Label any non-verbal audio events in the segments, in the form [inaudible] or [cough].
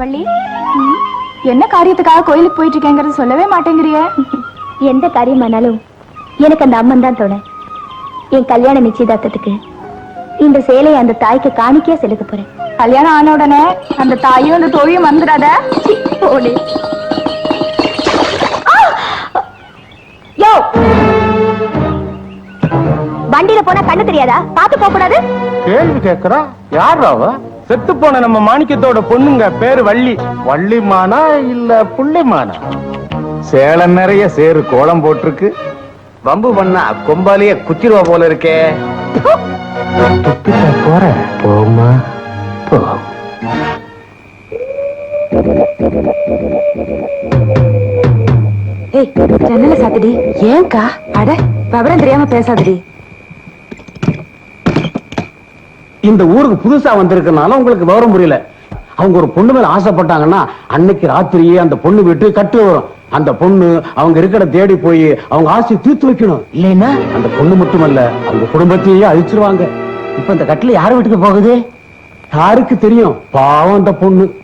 வள்ளி? என்ன காரியத்துக்காக கோயிலுக்கு போயிட்டு இருக்கேங்கிறது சொல்லவே மாட்டேங்கிறியே? எந்த காரியமானாலும் எனக்கு அந்த அம்மன் தான் துணை என் கல்யாண நிச்சயதார்த்தத்துக்கு இந்த சேலையை அந்த தாய்க்கு காணிக்கையா செலுத்த போறேன். கல்யாணம் ஆன உடனே அந்த தாயும் அந்த தோழியும் வந்துடாத? போடு. ஆ! யோ! வண்டியில போனா கண்ணு தெரியாதா? பாத்து போக கூடாது கேள்வி கேக்குறா யார் அவ? செத்து போன நம்ம மாணிக்கத்தோட பொண்ணுங்க பேரு வள்ளி. வள்ளிமானா இல்ல புள்ளிமானா? சேலம் நிறைய சேரு கோலம் போட்டிருக்கு. வம்பு பண்ணா கொம்பாலேயே குத்திருவா போல இருக்கே. போற? போமா போ. ஏய் ஜன்னல சாத்துடி. ஏன்க்கா அட விவரம் தெரியாம பேசாதடி. இந்த ஊருக்கு புதுசா வந்திருக்கனால உங்களுக்கு விவரம் புரியல. அவங்க ஒரு பொண்ணு மேல ஆசைப்பட்டாங்கன்னா அன்னைக்கு ராத்திரியே அந்த பொண்ணு வீட்டு கட்டு வரும். அந்த பொண்ணு அவங்க இருக்கிற தேடி போய் அவங்க ஆசையை தீர்த்து வைக்கணும். இல்லைன்னா? அந்த பொண்ணு மட்டுமல்ல அவங்க குடும்பத்தையே அழிச்சிருவாங்க. இப்ப இந்த கட்டுல யார் வீட்டுக்கு போகுது? யாருக்கு தெரியும்? பாவம் அந்த பொண்ணு.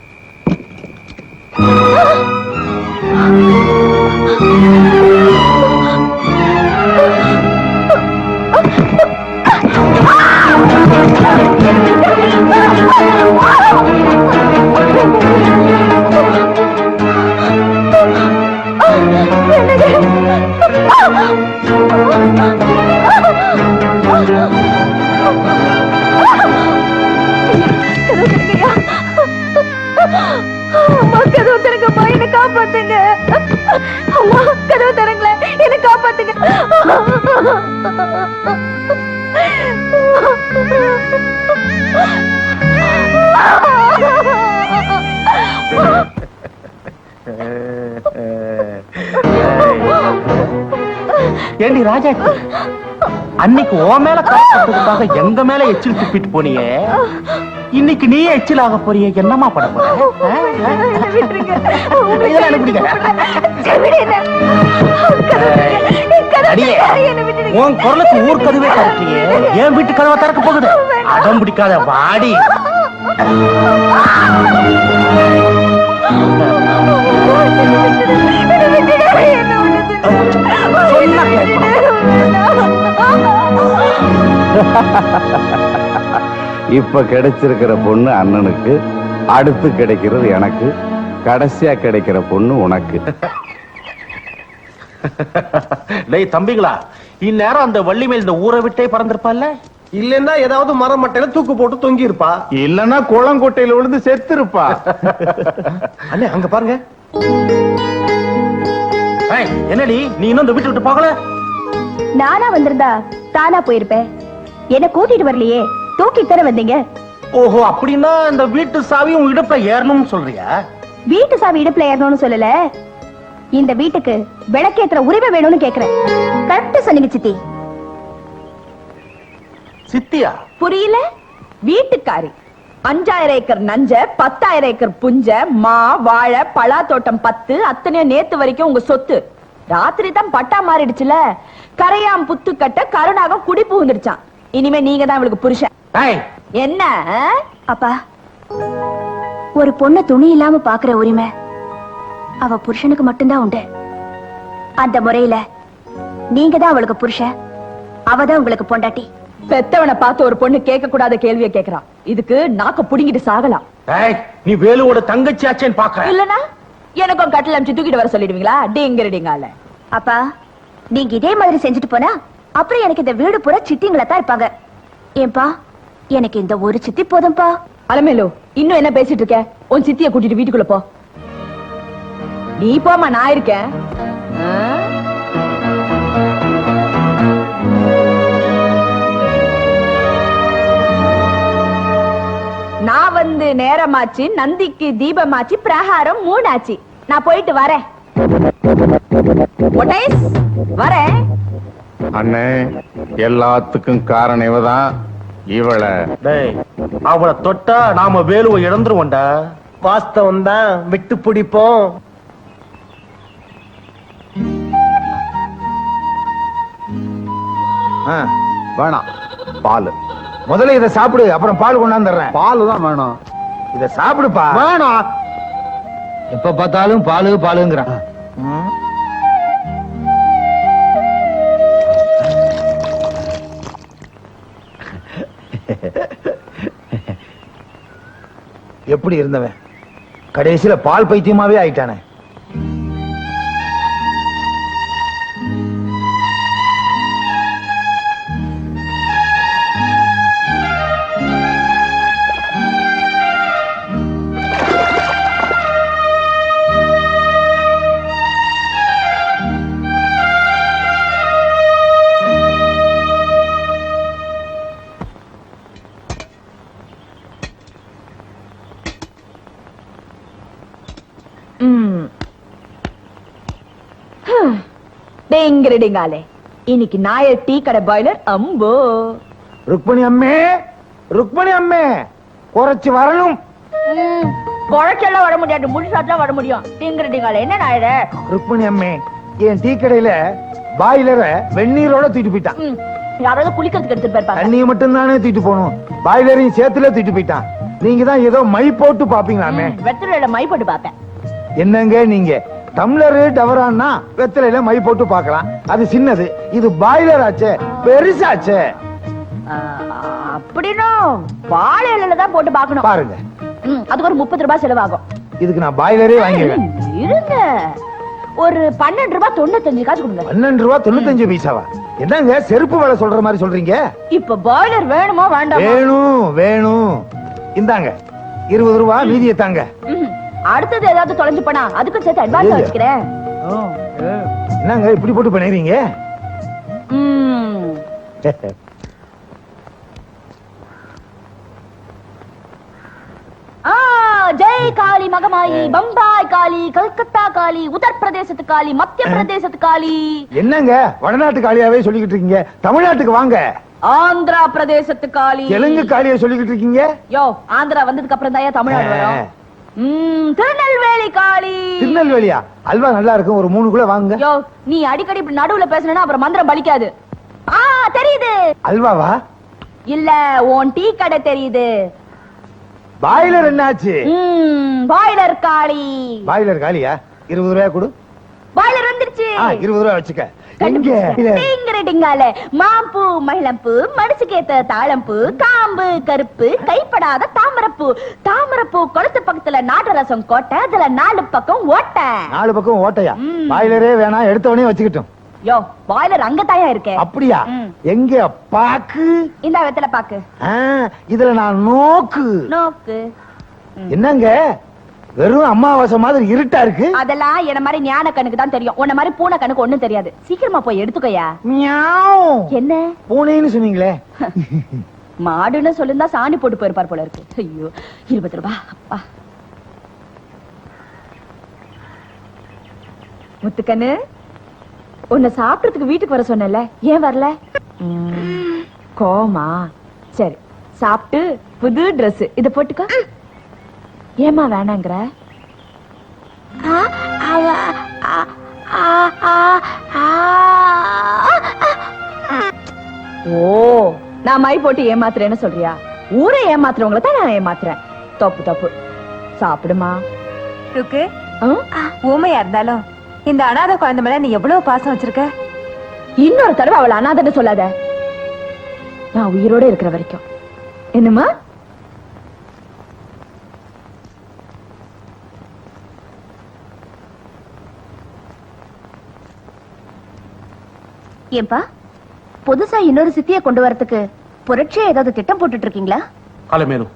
கதவு திறங்கம்மா என்ன காப்பாத்துங்க அம்மா கதவு திறங்களேன் என்ன காப்பாத்துங்க ஏண்டி ராஜா? அன்னைக்கு ஓ மேல காப்பாத்துறதுக்காக எங்க மேல எச்சில் துப்பிட்டு போனியே? இன்னைக்கு நீ எச்சில் ஆக போறியே? என்னமா பண்ண போற? உன் குரலுக்கு ஊர் கதவே திறக்கலையே என் வீட்டு கதவை திறக்க போகுது? அடம் பிடிக்காத வாடி. இப்ப கிடைச்சிருக்கிற பொண்ணு அண்ணனுக்கு அடுத்து கிடைக்கிறது எனக்கு கடைசியா கிடைக்கிற பொண்ணு உனக்கு. டேய் தம்பிங்களா இந்நேரம் அந்த வள்ளி மேல் இந்த ஊரை விட்டே பறந்திருப்பால்ல இல்லன்னா ஏதாவது மரம் மட்டையில தூக்கு போட்டு தொங்கி இருப்பா இல்லன்னா குளங்கொட்டையில விழுந்து செத்துருப்பா. அண்ணே அங்க பாருங்க. என்னடி நீ இன்னும் இந்த வீட்டை விட்டு போகல? நானா வந்திருந்தா தானா போயிருப்பேன். என்ன கூட்டிட்டு வரலையே? தூக்கிட்டு தானே வந்தீங்க? ஓஹோ அப்படின்னா இந்த வீட்டு சாவி உன் இடுப்புல ஏறணும்னு சொல்றியா? வீட்டு சாவி இடுப்புல ஏறணும்னு சொல்லல. இந்த வீட்டுக்கு விளக்கேத்துற உரிமை வேணும்னு கேக்குறேன். கரெக்டா சொன்னீங்க சித்தி. சித்தியா? புரியல? வீட்டுக்காரி. அஞ்சாயிரம் ஏக்கர் நஞ்ச பத்தாயிரம் ஏக்கர் புஞ்ச மா வாழை பலா தோட்டம் பத்து அத்தனையும் நேத்து வரைக்கும் உங்க சொத்து. ராத்திரி தான் பட்டா மாறிடுச்சுல. கரையாம் புத்து கட்ட கருணாகம் குடி புகுந்துருச்சான் இனிமே நீங்க தான் இவளுக்கு புருஷன். ஏய்! என்ன? அப்பா ஒரு பொண்ண துணி இல்லாம பாக்குற உரிமை அவ புருஷனுக்கு மட்டும்தான் உண்டு. அந்த முறையில நீங்க தான் அவளுக்கு புருஷன் அவதான் உங்களுக்கு பொண்டாட்டி. பெத்தவனை பார்த்து ஒரு பொண்ணு கேட்க கூடாத கேள்வியை கேக்குறான் இதுக்கு நாக்க புடுங்கிட்டு சாகலாம். ஏய் நீ வேலுவோட தங்கச்சி ஆச்சேன்னு பாக்குற. இல்லனா? எனக்கும் கட்டில் அமிச்சு தூக்கிட்டு வர சொல்லிடுவீங்களா? டிங்கரடிங்கால அப்பா நீங்க இதே மாதிரி செஞ்சுட்டு போனா அப்புறம் எனக்கு இந்த வீடு பூரா சித்திங்களா தான் இருப்பாங்க. ஏன்பா எனக்கு இந்த ஒரு சித்தி போதும்பா? அலமேலு இன்னும் என்ன பேசிட்டு இருக்க? உன் சித்திய கூட்டிட்டு வீட்டுக்குள்ள போ. நீ போமா நான் இருக்கேன். நான் வந்து நேரமாச்சு நந்திக்கு தீபமாச்சு பிரகாரம் மூணாச்சு. நான் போயிட்டு வரேன். வரேன். அண்ணே எல்லாத்துக்கும் காரணம் இவதான். இவளை. டேய் அவளை தொட்டா நாம வேலுவை இழந்துருவோம்டா. வாஸ்தவம் தான் விட்டு பிடிப்போம். வேணாம். பால். முதல்ல இதை சாப்பிடு அப்புறம் பால் கொண்டாந்துடுறேன். பால் தான் வேணும். இதை சாப்பிடுப்பா. வேணாம். எப்ப பார்த்தாலும் பாலு பாலுங்கிறான். எப்படி இருந்தவன்? கடைசியில பால் பைத்தியமாவே ஆயிட்டானே. டேங்கிரிடிங்காலே இன்னைக்கு நாயர் டீ கடை பாய்லர் அம்போ. ருக்மணி அம்மே ருக்மணி அம்மே குறைச்சு வரணும். ம், குழைச்செல்லாம் வர முடியாது முழுசாத்தான் வர முடியும். டீங்கிரிடிங்காலே என்ன நாயர? ருக்மணி அம்மே என் டீ கடையில பாய்லரை வெந்நீரோட தூக்கிட்டு போயிட்டான். யாராவது குளிக்கிறதுக்கு எடுத்துட்டு போயிருப்பாங்க. தண்ணியை மட்டும் தானே தூக்கிட்டு போகணும். பாய்லரையும் சேர்த்துல தூக்கிட்டு போயிட்டான். நீங்க தான் ஏதோ மை போட்டு பாப்பீங்களாமே. வெத்தலையில மை போட்டு பார்த்தேன் என்னங்க நீங்க? டம்ளரு டவரான்னா வெத்தலையில மை போட்டு பார்க்கலாம். அது சின்னது. இது பாய்லர் ஆச்சே. பெருசாச்சே. அப்படின்னா வாழை இலையில தான் போட்டு பார்க்கணும். பாருங்க. அதுக்கு ஒரு முப்பது ரூபாய் செலவாகும். இதுக்கு நான் பாய்லரே வாங்கிடுவேன் இருங்க. ஒரு பன்னெண்டு ரூபாய் தொண்ணூத்தஞ்சு காசு கொடுங்க. பன்னெண்டு ரூபா தொண்ணூத்தஞ்சு பைசாவா? என்னங்க செருப்பு வேலை சொல்ற மாதிரி சொல்றீங்க? இப்ப பாய்லர் வேணுமா வேண்டாமா? வேணும் வேணும். இந்தாங்க. இருபது ரூபா மீதியை தாங்க. அடுத்தது ஏதாவது தொலைஞ்சு போனா அதுக்கும் சேர்த்து அட்வான்ஸ். வச்சுக்கிறேன். என்னங்க இப்படி போட்டு பண்ணிடுறீங்க ஜெய் காளி மகமாயி பம்பாய் காளி கல்கத்தா காளி உத்தரப்பிரதேசத்து காளி மத்திய பிரதேசத்து காளி. என்னங்க? வடநாட்டு காளியாவே சொல்லிக்கிட்டு இருக்கீங்க. தமிழ்நாட்டுக்கு வாங்க. ஆந்திரா பிரதேசத்து காளி. தெலுங்கு காளியா சொல்லிக்கிட்டு இருக்கீங்க? யோ ஆந்திரா வந்ததுக்கு அப்புறம் தான் தமிழ்நாடு வரும். திருநெல்வேலி காளி. திருநெல்வேலியா? அல்வா நல்லா இருக்கும். ஒரு மூணு கூட வாங்க யோ நீ அடிக்கடி இப்படி நடுவுல பேசுனா அப்புறம் மந்திரம் பலிக்காது. ஆ தெரியுது. அல்வாவா? இல்ல உன் டீ கடை தெரியுது. பாய்லர் என்னாச்சு? பாய்லர் காளி. பாய்லர் காலியா இருபது ரூபாய் கொடு. பாய்லர் வந்துருச்சு. இருபது ரூபாய் வச்சுக்க. எங்க? டிங்கிரடிங்கால மாம்பூ மகிழம்பூ மனசுக்கேத்த தாழம்பூ காம்பு கருப்பு கைப்படாத தாமரப்பூ. தாமரப்பூ குளத்து பக்கத்துல நாட்டு ரசம் கோட்டை அதுல நாலு பக்கம் ஓட்டை. நாலு பக்கம் ஓட்டையா. பாய்லரே வேணாம் எடுத்தவனே வச்சுக்கிட்டோம். யோ பாய்லர் அங்கதாயா இருக்கே? அப்படியா. எங்க? பாக்கு. இந்த வெத்தல பாக்கு. இதுல நான் நோக்கு. நோக்கு. என்னங்க? வெறும் அமாவாசை மாதிரி இருட்டா இருக்கு? அதெல்லாம் என்ன மாதிரி ஞான கண்ணுக்கு தான் தெரியும். உன்ன மாதிரி பூனை கண்ணுக்கு ஒண்ணும் தெரியாது. சீக்கிரமா போய் எடுத்துக்கோயா. என்ன? பூனைன்னு சொன்னீங்களே. [laughs] மாடுன்னு சொல்லிருந்தா சாணி போட்டு போயிருப்பார் போல இருக்கு. ஐயோ இருபது ரூபாய் அப்பா. முத்துக்கண்ணு உன்னை சாப்பிடறதுக்கு வீட்டுக்கு வர சொன்னல ஏன் வரல? கோமா சரி சாப்பிட்டு புது Dress இத போட்டுக்க. ஏமா வேணாங்கிற? ஓ நான் மை போட்டு ஏமாத்துறேன்னு சொல்றியா? ஊரை ஏமாத்துறவங்கள தான் நான் ஏமாத்துறேன். தப்பு தப்பு. சாப்பிடுமா? ருக்கு? ஊமையா இருந்தாலும் இந்த அனாதை குழந்தை மேல நீ எவ்வளவு பாசம் வச்சிருக்க? இன்னொரு தடவை அவளை அனாதன்னு சொல்லாத. நான் உயிரோட இருக்கிற வரைக்கும். என்னம்மா? ஏன்பா? புதுசா இன்னொரு சித்திய கொண்டு வரதுக்கு புரட்சியா ஏதாவது திட்டம் போட்டுட்டு இருக்கீங்களா அலமேலு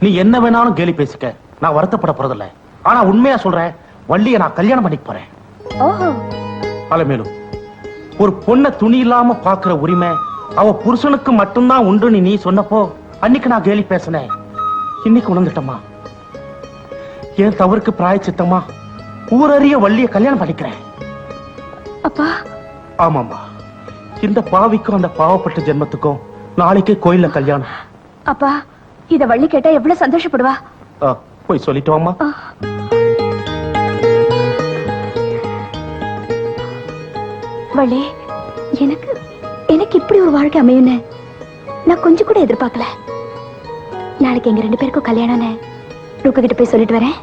நீ என்ன வேணாலும் கேலி பேசிக்க நான் வருத்தப்பட போறதில்ல. ஆனா உண்மையா சொல்றேன் வள்ளிய நான் கல்யாணம் பண்ணிக்க போறேன். ஓஹோ. ஒரு பொண்ண துணி இல்லாம பாக்குற உரிமை அவ புருஷனுக்கு மட்டும்தான் உண்டுன்னு நீ சொன்னப்போ அன்னைக்கு நான் கேலி பேசினேன். இன்னைக்கு உணர்ந்துட்டமா என் தவறுக்கு பிராயச்சித்தமா ஊரறிய வள்ளிய கல்யாணம் பண்ணிக்கிறேன். அப்பா. ஆமாம்மா. இந்த பாவிக்கும் அந்த பாவப்பட்ட ஜென்மத்துக்கும் நாளைக்கே கோயில்ல கல்யாணம். அப்பா இத வள்ளி கேட்டா எவ்வளவு சந்தோஷப்படுவா? போய் சொல்லிட்டு வாம்மா. வள்ளி எனக்கு எனக்கு இப்படி ஒரு வாழ்க்கை அமையும்னு நான் கொஞ்சம் கூட எதிர்பார்க்கல. நாளைக்கு எங்க ரெண்டு பேருக்கும் கல்யாணம்னு ருக்கு கிட்ட போய் சொல்லிட்டு வரேன்.